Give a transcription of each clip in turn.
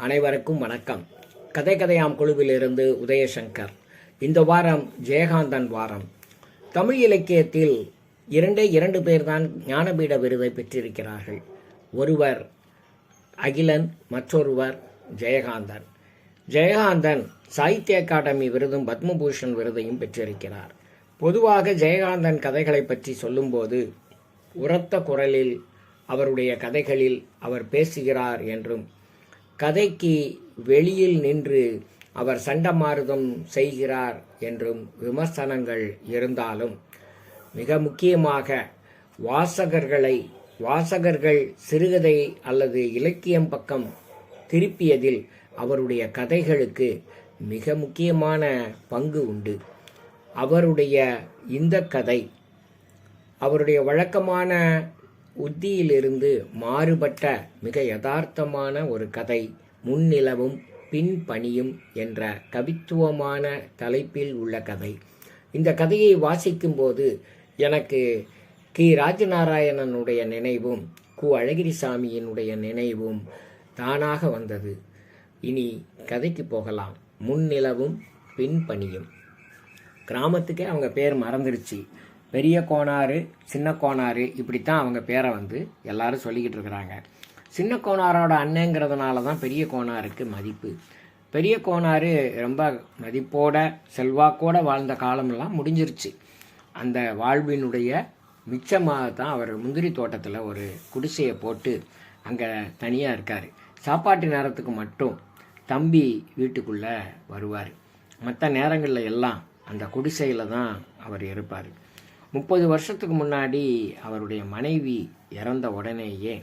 அனைவருக்கும் வணக்கம். கதை கதையாம் குழுவிலிருந்து உதயசங்கர். இந்த வாரம் ஜெயகாந்தன் வாரம். தமிழ் இலக்கியத்தில் இரண்டே இரண்டு பேர்தான் ஞானபீட விருதை பெற்றிருக்கிறார்கள். ஒருவர் அகிலன் மற்றொருவர் ஜெயகாந்தன். ஜெயகாந்தன் சாகித்ய அகாடமி விருதும் பத்மபூஷன் விருதையும் பெற்றிருக்கிறார். பொதுவாக ஜெயகாந்தன் கதைகளை பற்றி சொல்லும்போது உரத்த குரலில் அவருடைய கதைகளில் அவர் பேசுகிறார் என்றும் கதைக்கு வெளியில் நின்று அவர் சண்டமாறுதம் செய்கிறார் என்றும் விமர்சனங்கள் இருந்தாலும் மிக முக்கியமாக வாசகர்களை வாசகர்கள் சிறுகதை அல்லது இலக்கியம் பக்கம் திருப்பியதில் அவருடைய கதைகளுக்கு மிக முக்கியமான பங்கு உண்டு. அவருடைய இந்த கதை அவருடைய வழக்கமான உத்தியிலிருந்து மாறுபட்ட மிக யதார்த்தமான ஒரு கதை முன்னிலவும் பின்பணியும் என்ற கவித்துவமான தலைப்பில் உள்ள கதை. இந்த கதையை வாசிக்கும்போது எனக்கு கி. ராஜநாராயணனுடைய நினைவும் கு. அழகிரிசாமியினுடைய நினைவும் தானாக வந்தது. இனி கதைக்கு போகலாம். முன்னிலவும் பின்பணியும். கிராமத்துக்கே அவங்க பேர் மறந்துருச்சு. பெரிய கோனாறு சின்ன கோனாறு இப்படித்தான் அவங்க பேரை வந்து எல்லாரும் சொல்லிக்கிட்டு இருக்கிறாங்க. சின்ன கோனாரோட அண்ணங்கிறதுனால தான் பெரிய கோனாருக்கு மதிப்பு. பெரிய கோனாறு ரொம்ப மதிப்போட செல்வாக்கோட வாழ்ந்த காலமெல்லாம் முடிஞ்சிருச்சு. அந்த வாழ்வினுடைய மிச்சமாக தான் அவர் முந்திரி தோட்டத்தில் ஒரு குடிசையை போட்டு அங்கே தனியாக இருக்கார். சாப்பாட்டு நேரத்துக்கு மட்டும் தம்பி வீட்டுக்குள்ளே வருவார். மற்ற நேரங்களில் எல்லாம் அந்த குடிசையில் தான் அவர் இருப்பார். முப்பது வருஷத்துக்கு முன்னாடி அவருடைய மனைவி இறந்த உடனேயே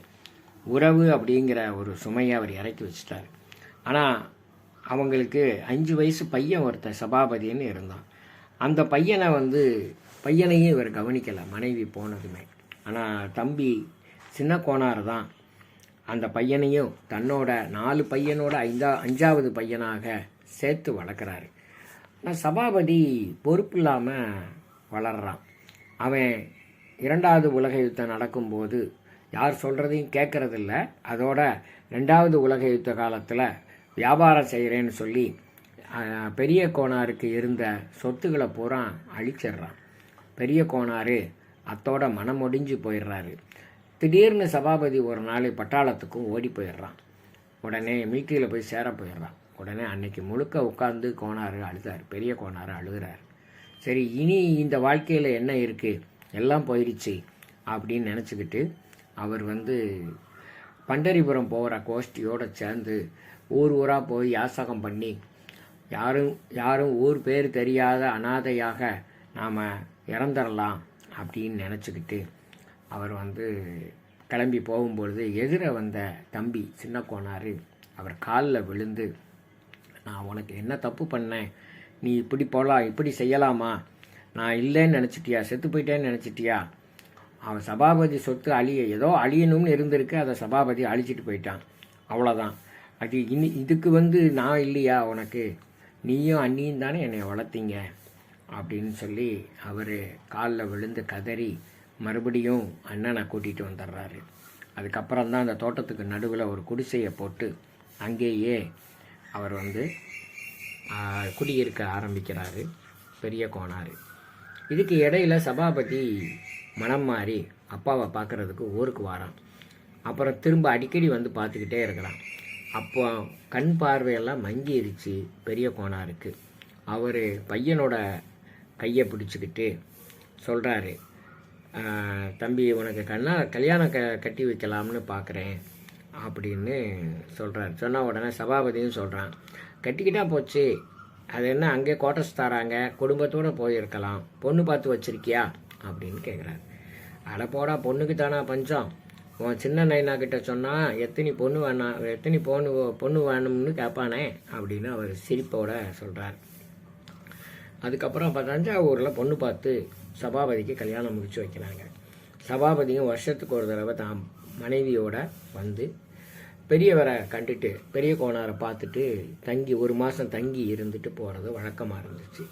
உறவு அப்படிங்கிற ஒரு சுமையை அவர் இறக்கி வச்சிட்டார். ஆனால் அவங்களுக்கு அஞ்சு வயசு பையன் ஒருத்தன் சபாபதின்னு இருந்தான். அந்த பையனை வந்து பையனையும் இவர் கவனிக்கலை மனைவி போனதுமே. ஆனால் தம்பி சின்ன கோனார் தான். அந்த பையனையும் தன்னோட நாலு பையனோட ஐந்தா அஞ்சாவது பையனாக சேர்த்து வளர்க்குறாரு. ஆனால் சபாபதி பொறுப்பு இல்லாமல் வளர்றான். அவன் இரண்டாவது உலக யுத்தம் நடக்கும்போது யார் சொல்கிறதையும் கேட்கறதில்ல. அதோட ரெண்டாவது உலக யுத்த காலத்தில் வியாபாரம் செய்கிறேன்னு சொல்லி பெரிய கோனாருக்கு இருந்த சொத்துக்களை பூரா அழிச்சிடுறான். பெரிய கோனாரு அத்தோட மனமொடிஞ்சு போயிடுறாரு. திடீர்னு சபாபதி ஒரு நாள் பட்டாளத்துக்கும் ஓடி போயிடுறான். உடனே மில்கியில் போய் சேர போயிடுறான். உடனே அன்னைக்கு முழுக்க உட்காந்து கோனாரு அழுதார். பெரிய கோனாரு அழுகிறார். சரி இனி இந்த வாழ்க்கையில் என்ன இருக்குது எல்லாம் போயிடுச்சு அப்படின்னு நினச்சிக்கிட்டு அவர் வந்து பண்டரிபுரம் போகிற கோஷ்டியோடு சேர்ந்து ஊர் ஊராக போய் யாசகம் பண்ணி யாரும் யாரும் ஊர் பேர் தெரியாத அனாதையாக நாம் இறந்துடலாம் அப்படின்னு நினச்சிக்கிட்டு அவர் வந்து கிளம்பி போகும்பொழுது எதிர வந்த தம்பி சின்ன கோனார் அவர் காலில் விழுந்து நான் உனக்கு என்ன தப்பு பண்ணேன்? நீ இப்படி போகலாம் இப்படி செய்யலாமா? நான் இல்லைன்னு நினச்சிட்டியா? செத்து போயிட்டேன்னு நினச்சிட்டியா? அவன் சபாபதி சொத்து அழிய ஏதோ அழியணும்னு இருந்திருக்கு அதை சபாபதி அழிச்சிட்டு போயிட்டான். அவ்வளோதான் அது இனி இதுக்கு வந்து நான் இல்லையா உனக்கு? நீயும் அண்ணியும் தானே என்னை வளர்த்தீங்க? அப்படின்னு சொல்லி அவர் காலில் விழுந்து கதறி மறுபடியும் அண்ணனை கூட்டிகிட்டு வந்துடுறாரு. அதுக்கப்புறம் தான் அந்த தோட்டத்துக்கு நடுவில் ஒரு குடிசையை போட்டு அங்கேயே அவர் வந்து குடியிருக்க ஆரம்பிக்கிறாரு. பெரிய கோனார். இதுக்கு இடையில சபாபதி மனம் மாறி அப்பாவை பார்க்கறதுக்கு ஊருக்கு வாரான். அப்புறம் திரும்ப அடிக்கடி வந்து பார்த்துக்கிட்டே இருக்கிறான் அப்போ கண் பார்வையெல்லாம் மங்கிருச்சு பெரிய கோனாருக்கு. அவர் பையனோட கையை பிடிச்சிக்கிட்டு சொல்கிறாரு தம்பி உனக்கு கண்ணா கல்யாணம் க கட்டி வைக்கலாம்னு பார்க்குறேன் அப்படின்னு சொல்கிறார் சொன்ன உடனே சபாபதியும் சொல்கிறான் கட்டிக்கிட்டா போச்சு. அது என்ன அங்கே குவார்ட்டர்ஸ் தராங்க குடும்பத்தோடு போயிருக்கலாம். பொண்ணு பார்த்து வச்சுருக்கியா? அப்படின்னு கேட்குறாரு அட போடா பொண்ணுக்கு தானா பஞ்சம்? உன் சின்ன நைனா கிட்ட சொன்னால் எத்தனை பொண்ணு வேணாம் எத்தனை பொண்ணு பொண்ணு வேணும்னு கேட்பானே அப்படின்னு அவர் சிரிப்போட சொல்கிறார் அதுக்கப்புறம் இப்போ தஞ்சாவூரில் பொண்ணு பார்த்து சபாபதிக்கு கல்யாணம் முடிச்சு வைக்கிறாங்க. சபாபதியும் வருஷத்துக்கு ஒரு தடவை தான் மனைவியோட வந்து பெரியவரை கண்டுட்டு பெரிய கோணாரை பார்த்துட்டு தங்கி ஒரு மாதம் தங்கி இருந்துட்டு போகிறது வழக்கமாக இருந்துச்சு.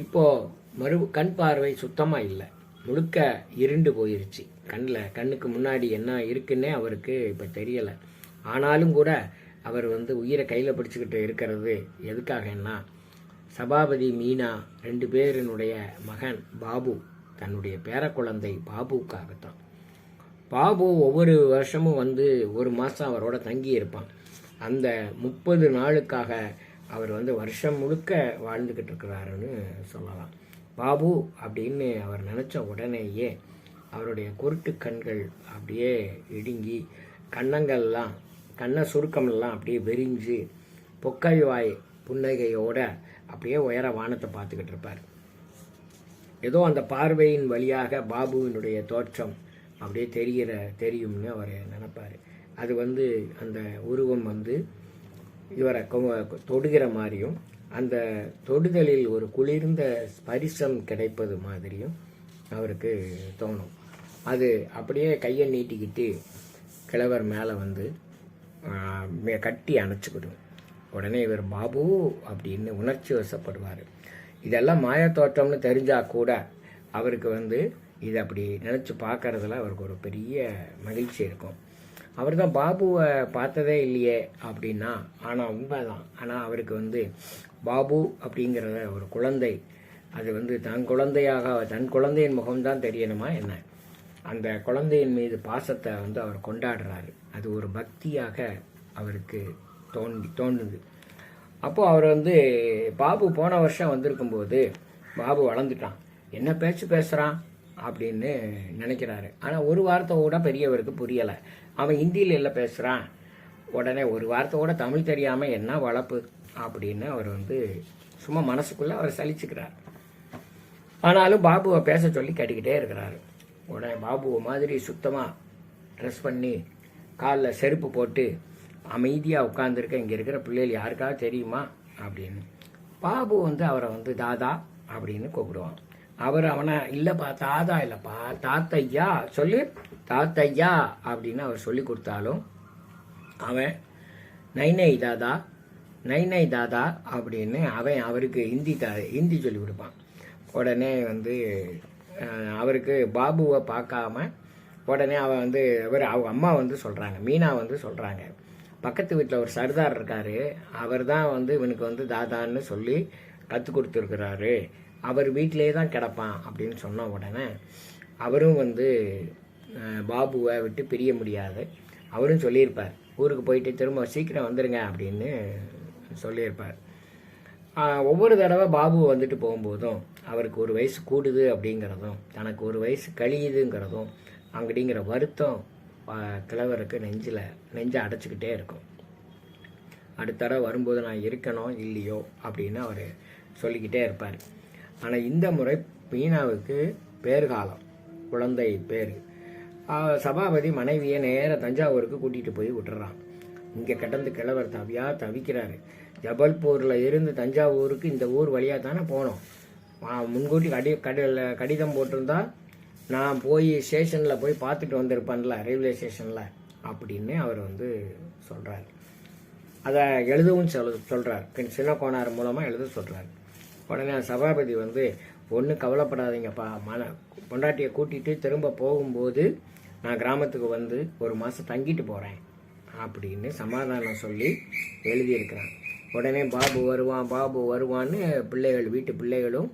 இப்போது மறு கண் பார்வை சுத்தமாக இல்லை. முழுக்க இருண்டு போயிருச்சு. கண்ணில் கண்ணுக்கு முன்னாடி என்ன இருக்குன்னே அவருக்கு இப்போ தெரியலை. ஆனாலும் கூட அவர் வந்து உயிரை கையில் பிடிச்சிக்கிட்டு இருக்கிறது எதுக்காகன்னா சபாபதி மீனா ரெண்டு பேரினுடைய மகன் பாபு தன்னுடைய பேரக்குழந்தை பாபுக்காகத்தான் பாபு ஒவ்வொரு வருஷமும் வந்து ஒரு மாதம் அவரோட தங்கி இருப்பான். அந்த முப்பது நாளுக்காக அவர் வந்து வருஷம் முழுக்க வாழ்ந்துக்கிட்டு இருக்கிறாருன்னு சொல்லலாம். பாபு அப்படின்னு அவர் நினச்ச உடனேயே அவருடைய குருட்டு கண்கள் அப்படியே இடுங்கி கன்னங்கள்லாம் கண்ண சுருக்கமெல்லாம் அப்படியே வெறிஞ்சு பொக்கை வாய் புன்னகையோட அப்படியே உயர வானத்தை பார்த்துக்கிட்டு இருப்பார். ஏதோ அந்த பார்வையின் வழியாக பாபுவினுடைய தோற்றம் அப்படியே தெரிகிற தெரியும்னு அவர் நினைப்பார். அது வந்து அந்த உருவம் வந்து இவரை கொ- தொடுகிற மாதிரியும் அந்த தொடுதலில் ஒரு குளிர்ந்த ஸ்பரிசம் கிடைப்பது மாதிரியும் அவருக்கு தோணும். அது அப்படியே கையை நீட்டிக்கிட்டு கிழவர் மேலே வந்து மே- கட்டி அணைச்சிக்கிடும். உடனே இவர் பாபு அப்படின்னு உணர்ச்சி வசப்படுவார். இதெல்லாம் மாயத்தோட்டம்னு தெரிஞ்சால் கூட அவருக்கு வந்து இது அப்படி நினச்சி பார்க்கறதுல அவருக்கு ஒரு பெரிய மகிழ்ச்சி இருக்கும். அவர் தான் பாபுவை பார்த்ததே இல்லையே அப்படின்னா ஆனால் உண்மைதான். ஆனால் அவருக்கு வந்து பாபு அப்படிங்கிறத ஒரு குழந்தை அது வந்து தன் குழந்தையாக தன் குழந்தையின் முகம்தான் தெரியணுமா என்ன? அந்த குழந்தையின் மீது பாசத்தை வந்து அவர் கொண்டாடுறாரு. அது ஒரு பக்தியாக அவருக்கு தோண்டி தோணுது அப்போது அவர் வந்து பாபு போன வருஷம் வந்திருக்கும்போது பாபு வளர்ந்துட்டான். என்ன பேச்சு பேசுகிறான் அப்படின்னு நினைக்கிறாரு. ஆனால் ஒரு வார்த்தை கூட பெரியவருக்கு புரியலை. அவன் ஹிந்தியில் இல்லை பேசுகிறான் உடனே ஒரு வார்த்தை கூட தமிழ் தெரியாமல் என்ன வளர்ப்பு அப்படின்னு அவர் வந்து சும்மா மனசுக்குள்ளே அவர் சலிச்சுக்கிறார். ஆனாலும் பாபுவை பேச சொல்லி கேட்டுக்கிட்டே இருக்கிறாரு. உடனே பாபுவை மாதிரி சுத்தமாக ட்ரெஸ் பண்ணி காலில் செருப்பு போட்டு அமைதியாக உட்காந்துருக்க இங்கே இருக்கிற பிள்ளைகள் யாருக்காவது தெரியுமா? அப்படின்னு. பாபு வந்து அவரை வந்து தாதா அப்படின்னு கூப்பிடுவான். அவர் அவனை இல்லைப்பா தாதா இல்லைப்பா தாத்தையா சொல்லு தாத்தையா அப்படின்னு அவர் சொல்லி கொடுத்தாலும் அவன் நைனை தாதா நைனை தாதா அப்படின்னு அவன் அவருக்கு ஹிந்தி தா ஹிந்தி சொல்லி கொடுப்பான். உடனே வந்து அவருக்கு பாபுவை பார்க்காம உடனே அவன் வந்து அவர் அவங்க அம்மா வந்து சொல்கிறாங்க மீனா வந்து சொல்கிறாங்க பக்கத்து வீட்டில் ஒரு சர்தார் இருக்காரு அவர் தான் வந்து இவனுக்கு வந்து தாதான்னு சொல்லி கற்றுக் கொடுத்துருக்குறாரு. அவர் வீட்டிலே தான் கிடப்பான் அப்படின்னு சொன்ன உடனே அவரும் வந்து பாபுவை விட்டு பிரிய முடியாது. அவரும் சொல்லியிருப்பார் ஊருக்கு போயிட்டு திரும்ப சீக்கிரம் வந்துடுங்க அப்படின்னு சொல்லியிருப்பார். ஒவ்வொரு தடவை பாபு வந்துட்டு போகும்போதும் அவருக்கு ஒரு வயசு கூடுது அப்படிங்கிறதும் தனக்கு ஒரு வயசு கழியுதுங்கிறதும் அங்கடிங்கிற வருத்தம் கிழவருக்கு நெஞ்சில் நெஞ்சை அடைச்சிக்கிட்டே இருக்கும். அடுத்த தடவை வரும்போது நான் இருக்கணும் இல்லையோ அப்படின்னு அவர் சொல்லிக்கிட்டே இருப்பார். ஆனால் இந்த முறை மீனாவுக்கு பேர்காலம் குழந்தை பேர் சபாபதி மனைவியை நேராக தஞ்சாவூருக்கு கூட்டிகிட்டு போய் விட்டுறான். இங்கே கிடந்து கிழவர் தவியாக தவிக்கிறாரு. ஜபல்பூரில் இருந்து தஞ்சாவூருக்கு இந்த ஊர் வழியாக தானே போனோம். முன்கூட்டி கடி கடில கடிதம் போட்டிருந்தா நான் போய் ஸ்டேஷனில் போய் பார்த்துட்டு வந்திருப்பேன்ல ரயில்வே ஸ்டேஷனில் அப்படின்னு அவர் வந்து சொல்கிறார் அதை எழுதவும் சொல் சொல்கிறார் சின்ன கோணார் மூலமாக எழுத சொல்கிறார் உடனே சபாபதி வந்து ஒன்றும் கவலைப்படாதீங்கப்பா. மன பொண்டாட்டியை கூட்டிகிட்டு திரும்ப போகும்போது நான் கிராமத்துக்கு வந்து ஒரு மாதம் தங்கிட்டு போகிறேன் அப்படின்னு சமாதானம் சொல்லி எழுதியிருக்கிறான். உடனே பாபு வருவான் பாபு வருவான்னு பிள்ளைகள் வீட்டு பிள்ளைகளும்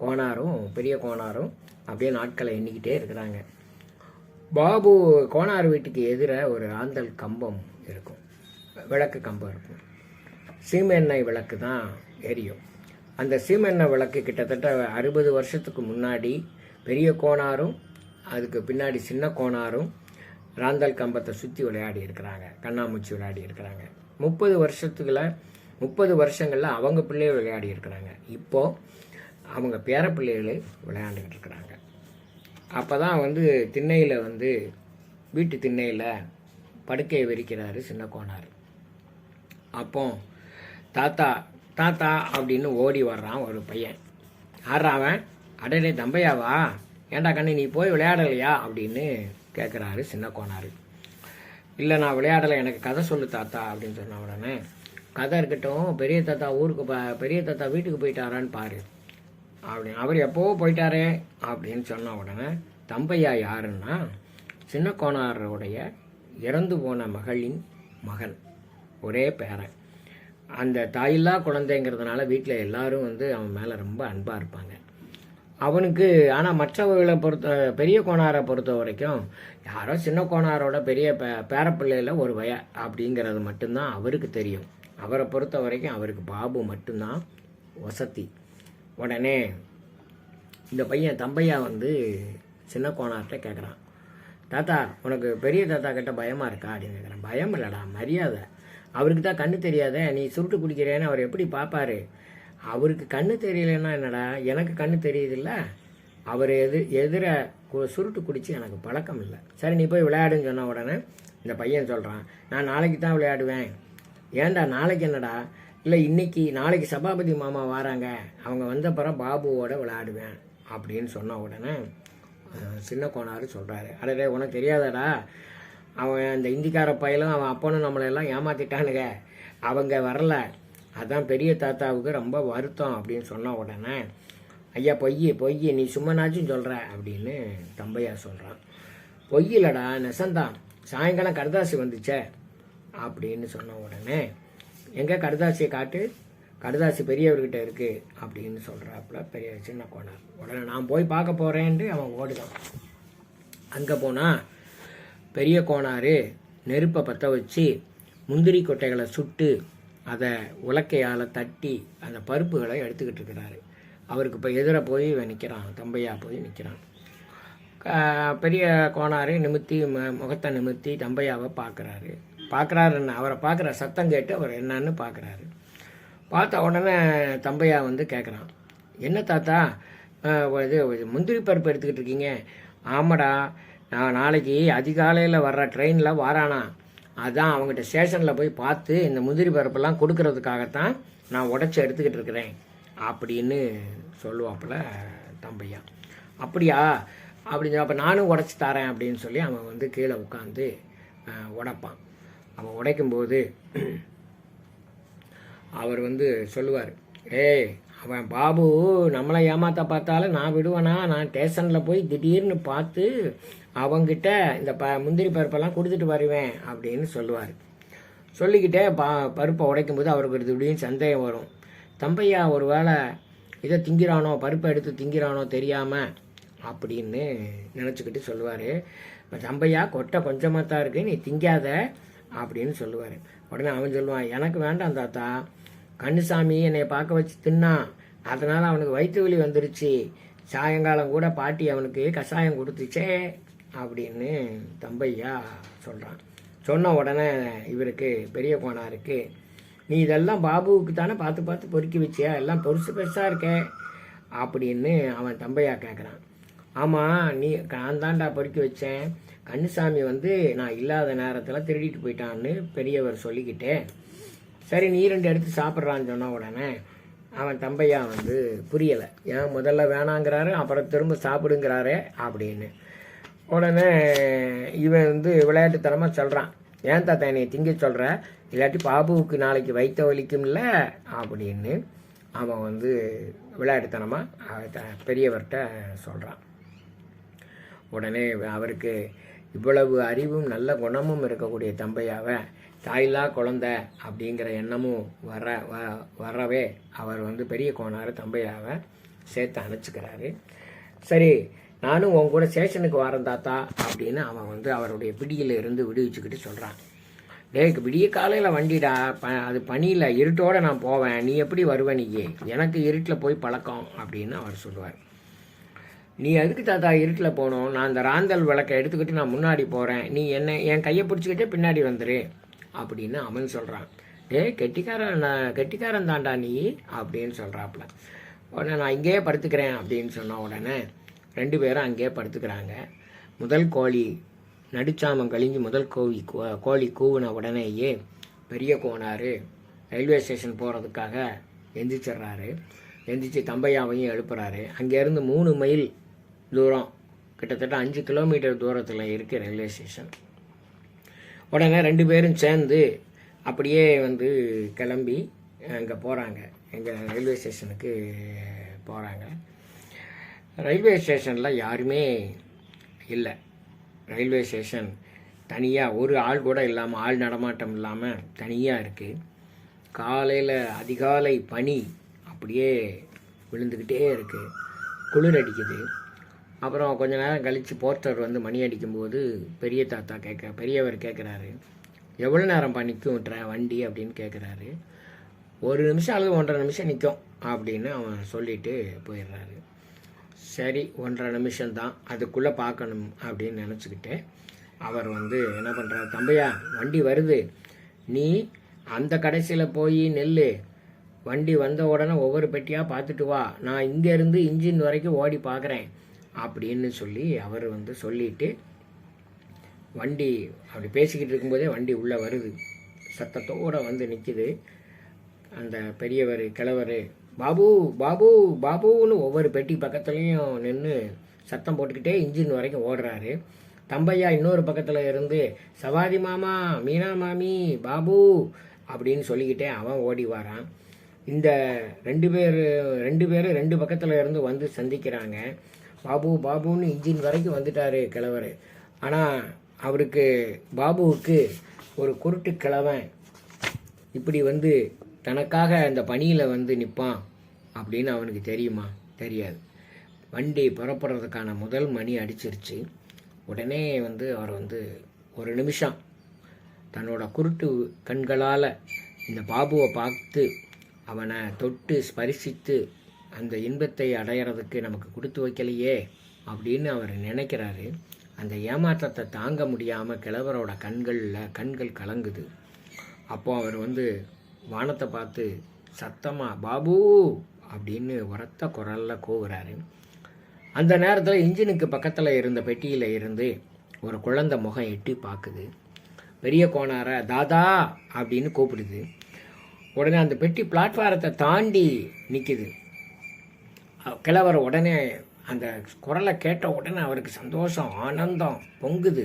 கோணாரும் பெரிய கோணாரும் அப்படியே நாட்களை எண்ணிக்கிட்டே இருக்கிறாங்க. பாபு கோணார் வீட்டுக்கு எதிர ஒரு ஆந்தல் கம்பம் இருக்கும். விளக்கு கம்பம் இருக்கும். சீமெண்ணெய் விளக்கு தான் எரியும். அந்த சீமெண்ணெய் விளக்கு கிட்டத்தட்ட அறுபது வருஷத்துக்கு முன்னாடி பெரிய கோணாரும் அதுக்கு பின்னாடி சின்ன கோணாரும் ராந்தல் கம்பத்தை சுற்றி விளையாடி இருக்கிறாங்க கண்ணாமூச்சி விளையாடி இருக்கிறாங்க. முப்பது வருஷத்துக்குள்ள முப்பது வருஷங்களில் அவங்க பிள்ளைகள் விளையாடி இருக்கிறாங்க. இப்போது அவங்க பேர பிள்ளைகள் விளையாண்டுக்கிட்டு இருக்கிறாங்க. அப்போ தான் வந்து திண்ணையில் வந்து வீட்டு திண்ணையில் படுக்கையை விரிக்கிறாரு சின்ன கோனார் அப்போ தாத்தா தாத்தா அப்படின்னு ஓடி வர்றான் ஒரு பையன். யாரா அவன்? அடடே தம்பையாவா? ஏன்டா கண்ணு நீ போய் விளையாடலையா? அப்படின்னு கேட்குறாரு சின்ன கோனார். இல்லை நான் விளையாடலை எனக்கு கதை சொல்லு தாத்தா அப்படின்னு சொன்ன உடனே கதை இருக்கட்டும் பெரிய தாத்தா ஊருக்கு ப- பெரிய தாத்தா வீட்டுக்கு போயிட்டாரான்னு பாரு. அப்படின்னு அவர் எப்போவோ போயிட்டாரே? அப்படின்னு சொன்ன உடனே தம்பையா யாருன்னா சின்ன கோனாரோடைய இறந்து போன மகளின் மகன். ஒரே பேரன். அந்த தாயில்லா குழந்தைங்கிறதுனால வீட்டில் எல்லாரும் வந்து அவன் மேலே ரொம்ப அன்பாக இருப்பாங்க. அவனுக்கு ஆனால் மற்றவர்களை பொறுத்த பெரிய கோணாரை பொறுத்த வரைக்கும் யாரோ சின்ன கோணாரோட பெரிய பே பேரப்பிள்ளையில் ஒரு வய அப்படிங்கிறது மட்டும்தான் அவருக்கு தெரியும். அவரை பொறுத்த வரைக்கும் அவருக்கு பாபு மட்டும்தான் வசதி. உடனே இந்த பையன் தம்பையா வந்து சின்ன கோணார்கிட்ட கேட்குறான் தாத்தா உனக்கு பெரிய தாத்தா கிட்ட பயமாக இருக்கா? அப்படின்னு கேட்குறேன் பயம் இல்லைடா மரியாதை. அவருக்கு தான் கண்ணு தெரியாதே நீ சுருட்டு குடிக்கிறேன்னு அவர் எப்படி பார்ப்பாரு அவருக்கு கண்ணு தெரியலன்னா என்னடா? எனக்கு கண்ணு தெரியுதுல்ல. அவர் எது எதிர கு- சுருட்டு குடிச்சு எனக்கு பழக்கம் இல்லை. சரி நீ போய் விளையாடுன்னு சொன்ன உடனே இந்த பையன் சொல்கிறான் நான் நாளைக்கு தான் விளையாடுவேன். ஏன்டா நாளைக்கு என்னடா? இல்லை இன்றைக்கி நாளைக்கு சபாபதி மாமா வராங்க. அவங்க வந்த பாபுவோட விளையாடுவேன். அப்படின்னு சொன்ன உடனே சின்ன கோனாரு சொல்கிறாரு அடடே உனக்கு தெரியாதடா. அவன் அந்த இந்திக்கார பையலும் அவன் அப்பனும் நம்மளை எல்லாம் ஏமாத்திட்டானுங்க. அவங்க வரல. அதான் பெரிய தாத்தாவுக்கு ரொம்ப வருத்தம் அப்படின்னு சொன்ன உடனே ஐயா பொய் பொய் நீ சும்மனாச்சும் சொல்கிற அப்படின்னு தம்பையா சொல்கிறான் பொய் இல்லைடா நெசந்தான் சாயங்காலம் கடுதாசி வந்துச்சே அப்படின்னு சொன்ன உடனே எங்கே கடுதாசியை காட்டு? கடுதாசி பெரியவர்கிட்ட இருக்குது அப்படின்னு சொல்கிறாப்புல பெரிய சின்ன கோணர். உடனே நான் போய் பார்க்க போகிறேன்ட்டு அவன் ஓடுதான். அங்கே போனால் பெரிய கோணாறு நெருப்பை பற்ற வச்சு முந்திரி கொட்டைகளை சுட்டு அதை உலக்கையால் தட்டி அந்த பருப்புகளை எடுத்துக்கிட்டு இருக்கிறாரு. அவருக்கு இப்போ எதிர போய் நிற்கிறான் தம்பையா போய் நிற்கிறான் பெரிய கோணாரு நிமித்தி மு- முகத்தை நிமித்தி தம்பையாவை பார்க்குறாரு பார்க்குறாருன்னு அவரை பார்க்குற சத்தம் கேட்டு அவர் என்னன்னு பார்க்குறாரு பார்த்த உடனே தம்பையா வந்து கேட்குறான் என்ன தாத்தா? இது இது முந்திரி பருப்பு எடுத்துக்கிட்டு இருக்கீங்க. ஆமாடா நான் நாளைக்கு அதிகாலையில் வர்ற ட்ரெயினில் வாரானா. அதான் அவங்ககிட்ட ஸ்டேஷனில் போய் பார்த்து இந்த முந்திரி பருப்பெல்லாம் கொடுக்கறதுக்காகத்தான் நான் உடச்சி எடுத்துக்கிட்டு இருக்கிறேன். அப்படின்னு சொல்லுவாப்புல தம்பையா. அப்படியா? அப்படின்னு அப்போ நானும் உடச்சி தரேன் அப்படின்னு சொல்லி அவன் வந்து கீழே உட்காந்து உடைப்பான். அவன் உடைக்கும்போது அவர் வந்து சொல்லுவார் ஏய் அவன் பாபு நம்மளை ஏமாற்ற பார்த்தாலும் நான் விடுவேனா? நான் ஸ்டேஷனில் போய் திடீர்னு பார்த்து அவங்கிட்ட இந்த ப முந்திரி பருப்பெல்லாம் கொடுத்துட்டு வருவேன் அப்படின்னு சொல்லுவார். சொல்லிக்கிட்டே பா பருப்பை உடைக்கும் போது அவருக்கு ஒரு திடீர்னு சந்தேகம் வரும். தம்பையா ஒரு வேளை இதை திங்கிறானோ பருப்பை எடுத்து திங்கிறானோ தெரியாமல் அப்படின்னு நினச்சிக்கிட்டு சொல்லுவார். இப்போ தம்பையா கொட்டை கொஞ்சமாக தான் இருக்குது நீ திங்காத அப்படின்னு சொல்லுவார். உடனே அவன் சொல்லுவான் எனக்கு வேண்டாம் தாத்தா கண்ணுசாமி என்னை பார்க்க வச்சு தின்னான் அதனால் அவனுக்கு வயிற்று வலி வந்துருச்சு. சாயங்காலம் கூட பாட்டி அவனுக்கு கஷாயம் கொடுத்துச்சே அப்படின்னு தம்பையா சொல்கிறான் சொன்ன உடனே இவருக்கு பெரிய கோனாருக்கு நீ இதெல்லாம் பாபுவுக்கு தானே பார்த்து பார்த்து பொறுக்கி வச்சியா? எல்லாம் பெருசு பெருசாக இருக்கே அப்படின்னு அவன் தம்பையா கேட்குறான் ஆமாம் நீ நான் தாண்டா பொறுக்கி வச்சேன். கண்ணுசாமி வந்து நான் இல்லாத நேரத்தில் திருடிட்டு போயிட்டான்னு பெரியவர் சொல்லிக்கிட்டேன் சரி நீ ரெண்டு எடுத்து சாப்பிட்றான்னு சொன்ன உடனே அவன் தம்பையா வந்து புரியலை. ஏன் முதல்ல வேணாங்கிறாரு அப்புறம் திரும்ப சாப்பிடுங்கிறாரே அப்படின்னு. உடனே இவன் வந்து விளையாட்டுத்தனமாக சொல்கிறான் ஏன் தாத்தா என்னை திங்க சொல்கிற இல்லாட்டி பாபுவுக்கு நாளைக்கு வைத்த வலிக்கும்ல? அப்படின்னு அவன் வந்து விளையாட்டுத்தனமாக பெரியவர்கிட்ட சொல்கிறான் உடனே அவருக்கு இவ்வளவு அறிவும் நல்ல குணமும் இருக்கக்கூடிய தம்பையாவை தாயில்லா குழந்தை அப்படிங்கிற எண்ணமும் வர வ வரவே அவர் வந்து பெரிய கோணார் தம்பையாவை சேர்த்து அணைச்சிக்கிறாரு சரி நானும் உன் கூட ஸ்டேஷனுக்கு வரேன் தாத்தா அப்படின்னு அவன் வந்து அவருடைய பிடியில் இருந்து விடுவிச்சுக்கிட்டு சொல்கிறான் டேக்கு விடிய காலையில் வண்டிடா ப அது பனியில் இருட்டோடு நான் போவேன் நீ எப்படி வருவ நீ? எனக்கு இருட்டில் போய் பழக்கம் அப்படின்னு அவர் சொல்லுவார். நீ எதுக்கு தாத்தா இருட்டில் போகணும்? நான் அந்த ராந்தல் விளக்கை எடுத்துக்கிட்டு நான் முன்னாடி போகிறேன் நீ என்ன என் கையை பிடிச்சிக்கிட்டே பின்னாடி வந்துடு அப்படின்னு அவன் சொல்கிறான் டே கெட்டிக்காரன் கெட்டிக்காரன் தான்டா நீ அப்படின்னு சொல்கிறாப்புல உடனே நான் இங்கேயே படுத்துக்கிறேன் அப்படின்னு சொன்ன உடனே ரெண்டு பேரும் அங்கேயே படுத்துக்கிறாங்க. முதல் கோழி நடுச்சாமம் கழிஞ்சு முதல் கோழி கோழி கூவின உடனேயே பெரிய கோனார் ரயில்வே ஸ்டேஷன் போகிறதுக்காக எந்திரிச்சிடுறாரு. எந்திரிச்சு தம்பையாவையும் எழுப்புறாரு. அங்கேருந்து மூணு மைல் தூரம் கிட்டத்தட்ட அஞ்சு கிலோமீட்டர் தூரத்தில் இருக்குது ரயில்வே ஸ்டேஷன். உடனே ரெண்டு பேரும் சேர்ந்து அப்படியே வந்து கிளம்பி அங்கே போகிறாங்க எங்கள் ரயில்வே ஸ்டேஷனுக்கு போகிறாங்க ரயில்வே ஸ்டேஷனில் யாருமே இல்லை. ரயில்வே ஸ்டேஷன் தனியாக ஒரு ஆள் கூட இல்லாமல் ஆள் நடமாட்டம் இல்லாமல் தனியாக இருக்குது காலையில் அதிகாலை பனி அப்படியே விழுந்துக்கிட்டே இருக்குது குளிர் அடிக்குது. அப்புறம் கொஞ்ச நேரம் கழித்து போஸ்டர் வந்து மணி அடிக்கும்போது பெரிய தாத்தா கேட்க பெரியவர் கேட்குறாரு. எவ்வளோ நேரம் நிற்கும் ட்ர வண்டி? அப்படின்னு கேட்குறாரு. ஒரு நிமிஷம் அல்லது ஒன்றரை நிமிஷம் நிற்கும் அப்படின்னு அவன் சொல்லிட்டு போயிடுறாரு. சரி ஒன்றரை நிமிஷம்தான் அதுக்குள்ளே பார்க்கணும் அப்படின்னு நினச்சிக்கிட்டு அவர் வந்து என்ன பண்ணுறாரு தம்பையா வண்டி வருது. நீ அந்த கடைசியில் போய் நெல் வண்டி வந்த உடனே ஒவ்வொரு பெட்டியாக பார்த்துட்டு வா. நான் இங்கேருந்து இன்ஜின் வரைக்கும் ஓடி பார்க்குறேன். அப்படின்னு சொல்லி அவர் வந்து சொல்லிட்டு வண்டி அப்படி பேசிக்கிட்டு இருக்கும்போதே வண்டி உள்ளே வருது. சத்தத்தோடு வந்து நிற்கிது அந்த பெரியவர் கிழவர் பாபு பாபு பாபுன்னு ஒவ்வொரு பெட்டி பக்கத்துலேயும் நின்று சத்தம் போட்டுக்கிட்டே இன்ஜின் வரைக்கும் ஓடுறாரு. தம்பையா இன்னொரு பக்கத்தில் இருந்து சவாதி மாமா மீனா மாமி பாபு அப்படின்னு சொல்லிக்கிட்டே அவன் ஓடி வரான். இந்த ரெண்டு பேர் ரெண்டு பேரும் ரெண்டு பக்கத்தில் இருந்து வந்து சந்திக்கிறாங்க. பாபு பாபுன்னு இன்ஜின் வரைக்கும் வந்துட்டார் கிழவர். ஆனால் அவருக்கு பாபுவுக்கு ஒரு குருட்டு கிழவன். இப்படி வந்து தனக்காக அந்த பணியில் வந்து நிற்பான் அப்படின்னு அவனுக்கு தெரியுமா? தெரியாது. வண்டி புறப்படுறதுக்கான முதல் மணி அடிச்சிருச்சு. உடனே வந்து அவர் வந்து ஒரு நிமிஷம் தன்னோட குருட்டு கண்களால் இந்த பாபுவை பார்த்து அவனை தொட்டு ஸ்பரிசித்து அந்த இன்பத்தை அடையிறதுக்கு நமக்கு கொடுத்து வைக்கலையே அப்படின்னு அவர் நினைக்கிறாரு. அந்த ஏமாற்றத்தை தாங்க முடியாமல் கிழவரோட கண்களில் கண்கள் கலங்குது. அப்போ அவர் வந்து வானத்தை பார்த்து சத்தமாக பாபு! அப்படின்னு உரத்த குரலில் கூவுறாரு. அந்த நேரத்தில் இன்ஜினுக்கு பக்கத்தில் இருந்த பெட்டியில் இருந்து ஒரு குழந்தை முகம் எட்டி பார்க்குது பெரிய கோணார தாதா! அப்படின்னு கூப்பிடுது. உடனே அந்த பெட்டி பிளாட்ஃபாரத்தை தாண்டி நிற்கிது கிழவர் உடனே அந்த குரலை கேட்ட உடனே அவருக்கு சந்தோஷம் ஆனந்தம் பொங்குது.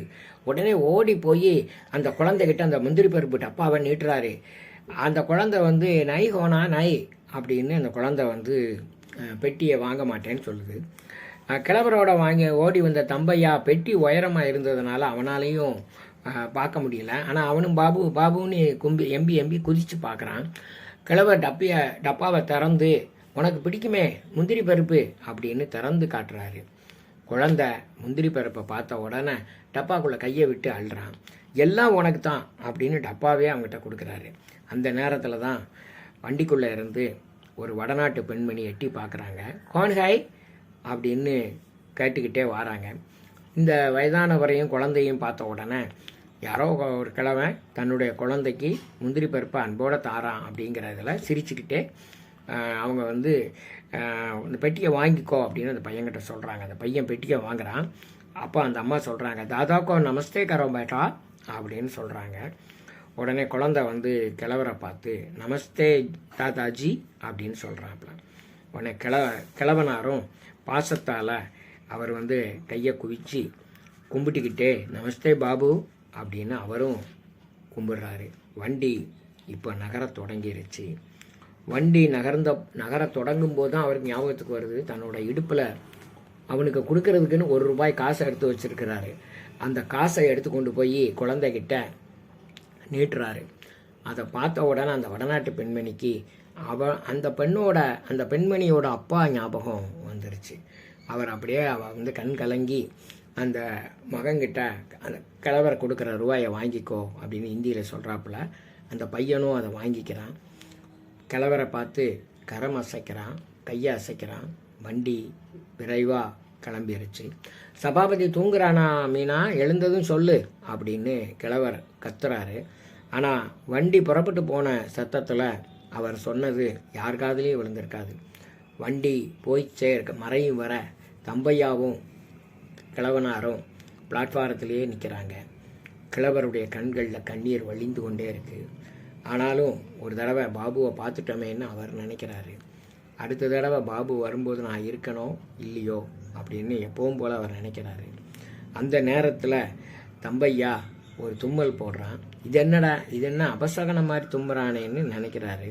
உடனே ஓடி போய் அந்த குழந்தைகிட்ட அந்த முந்திரி பருப்பு டப்பாவை நீட்டுறாரு. அந்த குழந்தை வந்து நை கோனா நை அப்படின்னு அந்த குழந்தை வந்து பெட்டியை வாங்க மாட்டேன்னு சொல்லுது. கிழவரோட வாங்கி ஓடி வந்த தம்பையா பெட்டி உயரமாக இருந்ததுனால அவனாலையும் பார்க்க முடியல. ஆனால் அவனும் பாபு பாபுன்னு கும்பி எம்பி எம்பி குதித்து பார்க்குறான். கிழவர் டப்பியை டப்பாவை திறந்து உனக்கு பிடிக்குமே முந்திரி பருப்பு அப்படின்னு திறந்து காட்டுறாரு. குழந்தை முந்திரி பருப்பை பார்த்த உடனே டப்பாக்குள்ளே கையை விட்டு அழுறான். எல்லாம் உனக்கு தான் அப்படின்னு டப்பாவே அவங்ககிட்ட கொடுக்குறாரு. அந்த நேரத்தில் தான் வண்டிக்குள்ளே இருந்து ஒரு வடநாட்டு பெண்மணி எட்டி பார்க்குறாங்க. கோன்ஹாய் அப்படின்னு கேட்டுக்கிட்டே வராங்க. இந்த வயதானவரையும் குழந்தையும் பார்த்த உடனே யாரோ ஒரு கிழவன் தன்னுடைய குழந்தைக்கு முந்திரி பருப்பை அன்போடு தாரான் அப்படிங்கிறதுல சிரிச்சுக்கிட்டே அவங்க வந்து அந்த இந்த பெட்டியை வாங்கிக்கோ அப்படின்னு அந்த பையன்கிட்ட சொல்கிறாங்க அந்த பையன் பெட்டியை வாங்குறான். அப்போ அந்த அம்மா சொல்கிறாங்க தாதாக்கோ நமஸ்தே கரோ பேட்டா அப்படின்னு சொல்கிறாங்க உடனே குழந்தை வந்து கிழவரை பார்த்து நமஸ்தே தாதாஜி அப்படின்னு சொல்கிறாப்புல உடனே கிழ கிழவனாரும் பாசத்தால் அவர் வந்து கையை குவிச்சு கும்பிட்டுக்கிட்டே நமஸ்தே பாபு அப்படின்னு அவரும் கும்பிடுறாரு. வண்டி இப்போ நகர தொடங்கிருச்சு. வண்டி நகர்ந்த நகர தொடங்கும் போது தான் அவருக்கு ஞாபகத்துக்கு வருது. தன்னோட இடுப்பில் அவனுக்கு கொடுக்கறதுக்குன்னு ஒரு ரூபாய் காசை எடுத்து வச்சிருக்கிறாரு. அந்த காசை எடுத்து கொண்டு போய் குழந்தைகிட்ட நீட்டுறாரு. அதை பார்த்த உடனே அந்த வடநாட்டு பெண்மணிக்கு அவ அந்த பெண்ணோட அந்த பெண்மணியோட அப்பா ஞாபகம் வந்துருச்சு. அவர் அப்படியே அவ வந்து கண் கலங்கி அந்த மகன்கிட்ட அந்த கிழவர் கொடுக்குற ரூபாயை வாங்கிக்கோ அப்படின்னு ஹிந்தியில் சொல்கிறாப்புல அந்த பையனும் அதை வாங்கிக்கிறான். கிழவரை பார்த்து கரம் அசைக்கிறான் கையை அசைக்கிறான் வண்டி விரைவாக கிளம்பிருச்சு. சபாபதி தூங்குறானா மீனா? எழுந்ததும் சொல்லு அப்படின்னு கிழவர் கத்துறாரு. ஆனால் வண்டி புறப்பட்டு போன சத்தத்தில் அவர் சொன்னது யார் காதலையும் விழுந்திருக்காது. வண்டி போய் சேர்க்க மறையும் வர தம்பையாவும் கிழவனாரும் பிளாட்ஃபாரத்திலேயே நிற்கிறாங்க கிழவருடைய கண்களில் கண்ணீர் வழிந்து கொண்டே இருக்குது ஆனாலும் ஒரு தடவை பாபுவை பார்த்துட்டோமேன்னு அவர் நினைக்கிறாரு. அடுத்த தடவை பாபு வரும்போது நான் இருக்கணும் இல்லையோ அப்படின்னு எப்பவும் போல் அவர் நினைக்கிறாரு. அந்த நேரத்தில் தம்பையா ஒரு தும்மல் போடுறான். இது என்னடா இது என்ன அபசகனம் மாதிரி தும்புறானேன்னு நினைக்கிறாரு.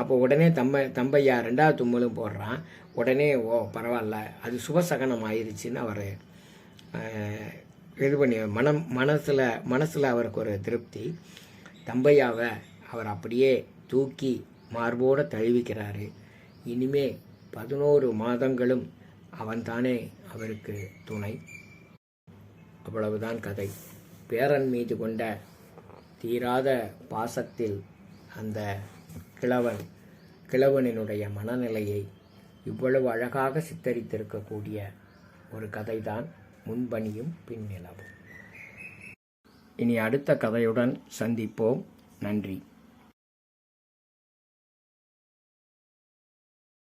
அப்போ உடனே தம்ப தம்பையா ரெண்டாவது தும்மலும் போடுறான். உடனே ஓ பரவாயில்ல அது சுபசகனம் ஆயிடுச்சுன்னு அவர் இது பண்ணி மனம் மனசில் மனசில் அவருக்கு ஒரு திருப்தி. தம்பையாவை அவர் அப்படியே தூக்கி மார்போடு தழுவிக்கிறாரு. இனிமே பதினோரு மாதங்களும் அவன்தானே அவருக்கு துணை. அவ்வளவுதான் கதை. பேரன் மீது கொண்ட தீராத பாசத்தில் அந்த கிழவன் கிழவனினுடைய மனநிலையை இவ்வளவு அழகாக சித்தரித்திருக்கக்கூடிய ஒரு கதைதான் முன்பணியும் பின்னிலவும். இனி அடுத்த கதையுடன் சந்திப்போம். நன்றி.